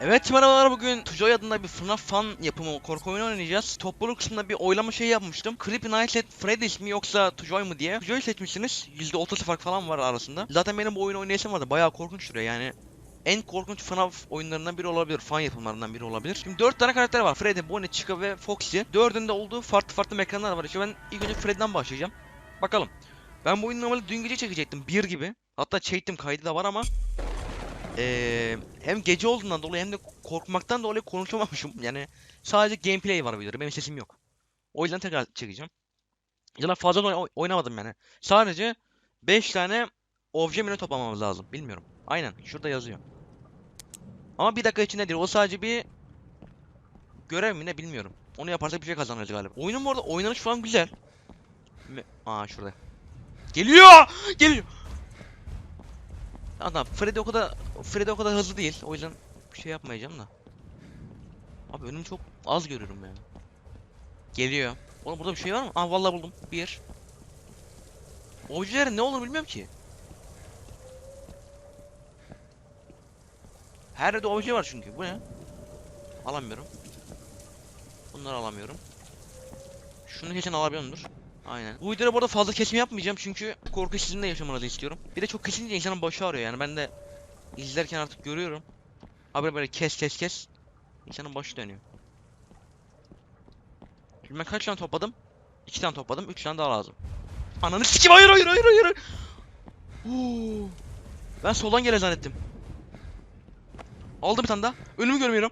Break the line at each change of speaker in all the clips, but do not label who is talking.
Evet merhabalar bugün Tujoy adında bir FNAF fan yapımı korku oyunu oynayacağız. Topluluk kısmında bir oylama şey yapmıştım. Creepy Nights at Freddy's mi yoksa Tujoy mu diye. Tujoy seçmişsiniz. %30 fark falan var arasında. Zaten benim bu oyunu oynayasım vardı. Bayağı korkunç duruyor yani. En korkunç FNAF oyunlarından biri olabilir. Fan yapımlarından biri olabilir. Şimdi 4 tane karakter var. Freddy, Bonnie, Chica ve Foxy. Dördünde olduğu farklı farklı mekanlar var. İşte ben ilk önce Freddy'den başlayacağım. Bakalım. Ben bu oyunu normalde dün gece çekecektim. Bir gibi. Hatta çektim kaydı da var ama Eee hem gece olduğundan dolayı hem de korkmaktan dolayı konuşamamışım. Yani sadece gameplay var videoda. Benim sesim yok. O yüzden tekrar çekeceğim. Ya fazla da oy- oynamadım yani. Sadece 5 tane obje menü toplamamız lazım. Bilmiyorum. Aynen. Şurada yazıyor. Ama bir dakika içinde değil. O sadece bir görev mi ne bilmiyorum. Onu yaparsak bir şey kazanırız galiba. Oyunun bu arada oynanış falan güzel. Me- Aa şurada. Geliyor! Geliyor! Adam Freddy o kadar Freddy o kadar hızlı değil. O yüzden bir şey yapmayacağım da. Abi önümü çok az görüyorum yani. Geliyor. Oğlum burada bir şey var mı? Aa vallahi buldum. Bir. Objelerin ne olur bilmiyorum ki. Her yerde obje var çünkü. Bu ne? Alamıyorum. Bunları alamıyorum. Şunu kesin alabiliyorumdur. Aynen. Bu videoda bu arada fazla kesim yapmayacağım çünkü korku sizinle yaşamanızı istiyorum. Bir de çok kesince insanın başı ağrıyor yani ben de izlerken artık görüyorum. Haber böyle kes kes kes. İnsanın başı dönüyor. Şimdi ben kaç tane topladım? İki tane topladım. Üç tane daha lazım. Ananı sikim hayır hayır hayır hayır. Oo. Ben soldan gele zannettim. Aldım bir tane daha. Önümü görmüyorum.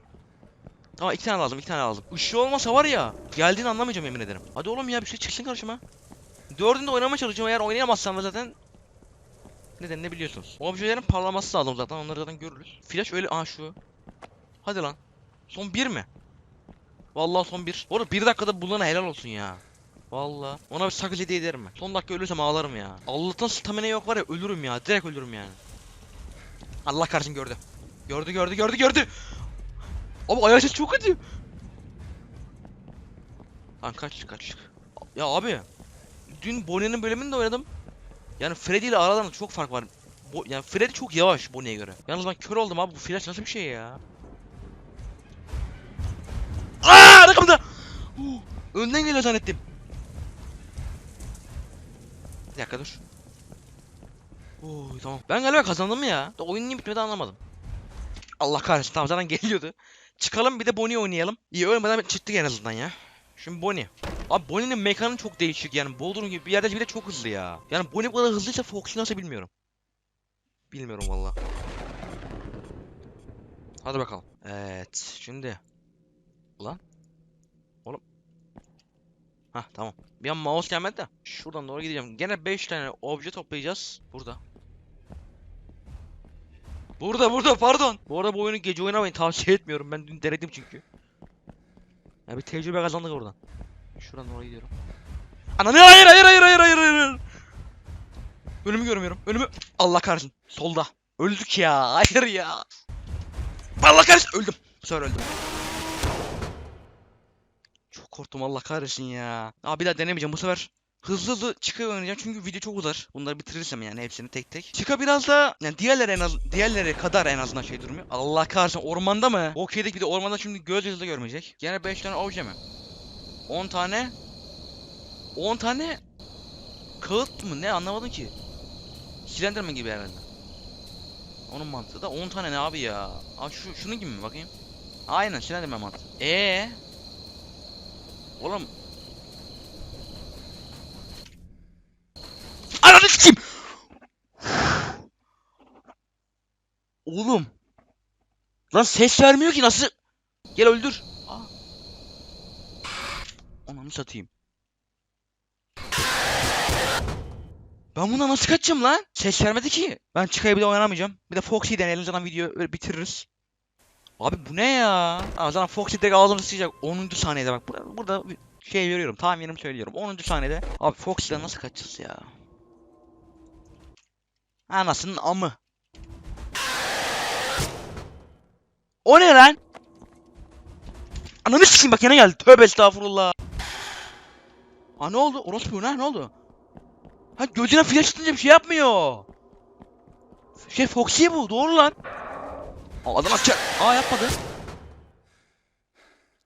Ama iki tane lazım, iki tane lazım. Işığı olmasa var ya, geldiğini anlamayacağım yemin ederim. Hadi oğlum ya bir şey çıksın karşıma. Dördünde oynamaya çalışacağım eğer oynayamazsam zaten nedenini biliyorsunuz. O objelerin parlaması lazım zaten onları zaten görürüz. Flash öyle aa şu. Hadi lan. Son bir mi? Vallahi son bir. Orada bir dakikada bulana helal olsun ya. Vallahi. Ona bir sakız hediye ederim ben. Son dakika ölürsem ağlarım ya. Allah'tan stamina yok var ya ölürüm ya. Direkt ölürüm yani. Allah kahretsin gördü. Gördü gördü gördü gördü. Abi ayağı çok kötü. Lan kaç kaç. Ya abi. Dün Bonnie'nin bölümünü de oynadım. Yani Freddy ile aralarında çok fark var. Bo yani Freddy çok yavaş Bonnie'ye göre. Yalnız ben kör oldum abi bu flash nasıl bir şey ya? Aa arkamda. Uh, önden geliyor zannettim. Bir dakika dur. Oo tamam. Ben galiba kazandım ya. Oyun niye bitmedi anlamadım. Allah kahretsin tamam zaten geliyordu. Çıkalım bir de Bonnie oynayalım. İyi ölmeden çıktık en azından ya. Şimdi Bonnie. Abi Bonnie'nin mekanı çok değişik yani Bodrum gibi bir yerde bir de çok hızlı ya. Yani Bonnie bu kadar hızlıysa Foxy nasıl bilmiyorum. Bilmiyorum valla. Hadi bakalım. Evet şimdi. Ulan. Oğlum. Hah tamam. Bir an mouse gelmedi de. Şuradan doğru gideceğim. Gene 5 tane obje toplayacağız. Burada. Burada burada pardon. Bu arada bu oyunu gece oynamayın tavsiye etmiyorum. Ben dün denedim çünkü. Ya bir tecrübe kazandık oradan. Şuradan doğru gidiyorum. Ananı hayır hayır hayır hayır hayır hayır. Önümü görmüyorum. Önümü Allah kahretsin. Solda. Öldük ya. Hayır ya. Allah kahretsin. Öldüm. Sefer öldüm. Çok korktum Allah kahretsin ya. Abi bir daha denemeyeceğim bu sefer. Hızlı hızlı çıkıyor oynayacağım çünkü video çok uzar. Bunları bitirirsem yani hepsini tek tek. Çıka biraz da yani diğerleri en az diğerleri kadar en azından şey durmuyor. Allah kahretsin ormanda mı? Okeydik bir de ormanda şimdi göz yazıda görmeyecek. Gene 5 tane obje mi? 10 tane 10 tane kağıt mı ne anlamadım ki. Slenderman gibi herhalde. Onun mantığı da 10 tane ne abi ya? Abi şu şunun gibi mi bakayım? Aynen Slenderman mantığı. E Oğlum Ananı sikeyim. Oğlum. Lan ses vermiyor ki nasıl? Gel öldür. Ananı satayım. Ben bundan nasıl kaçacağım lan? Ses vermedi ki. Ben çıkayıp bir de oynamayacağım. Bir de Foxy deneyelim zaten video öyle bitiririz. Abi bu ne ya? Aa, zaten Foxy direkt ağzını sıçacak 10. saniyede bak. Burada, burada şey veriyorum. Tahminimi söylüyorum. 10. saniyede. Abi Foxy'den nasıl kaçacağız ya? Anasının amı. O ne lan? Ananı sikeyim bak yine geldi. Tövbe estağfurullah. Ha ne oldu? Orospu ne? Ne oldu? Ha gözüne flash tutunca bir şey yapmıyor. Şey Foxy bu. Doğru lan. Aa, Adam açacak. Aa yapmadı.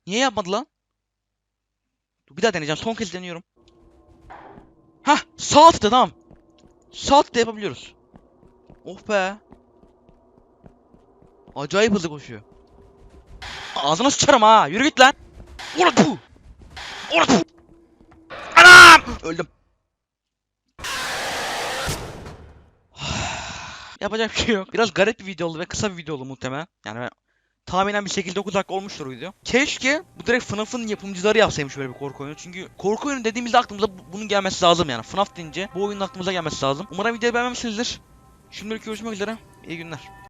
Niye yapmadı lan? Dur, bir daha deneyeceğim. Son kez deniyorum. Hah sağ altta tamam. Sağ altta yapabiliyoruz. Oh be. Acayip hızlı koşuyor. Ağzına sıçarım ha. Yürü git lan. Orada bu. Orada bu. Öldüm. Yapacak bir şey yok. Biraz garip bir video oldu ve kısa bir video oldu muhtemelen. Yani ben tahminen bir 8-9 dakika olmuştur o video. Keşke bu direkt FNAF'ın yapımcıları yapsaymış böyle bir korku oyunu. Çünkü korku oyunu dediğimizde aklımıza bu- bunun gelmesi lazım yani. FNAF deyince bu oyunun aklımıza gelmesi lazım. Umarım videoyu beğenmemişsinizdir. Şimdilik görüşmek üzere. İyi günler.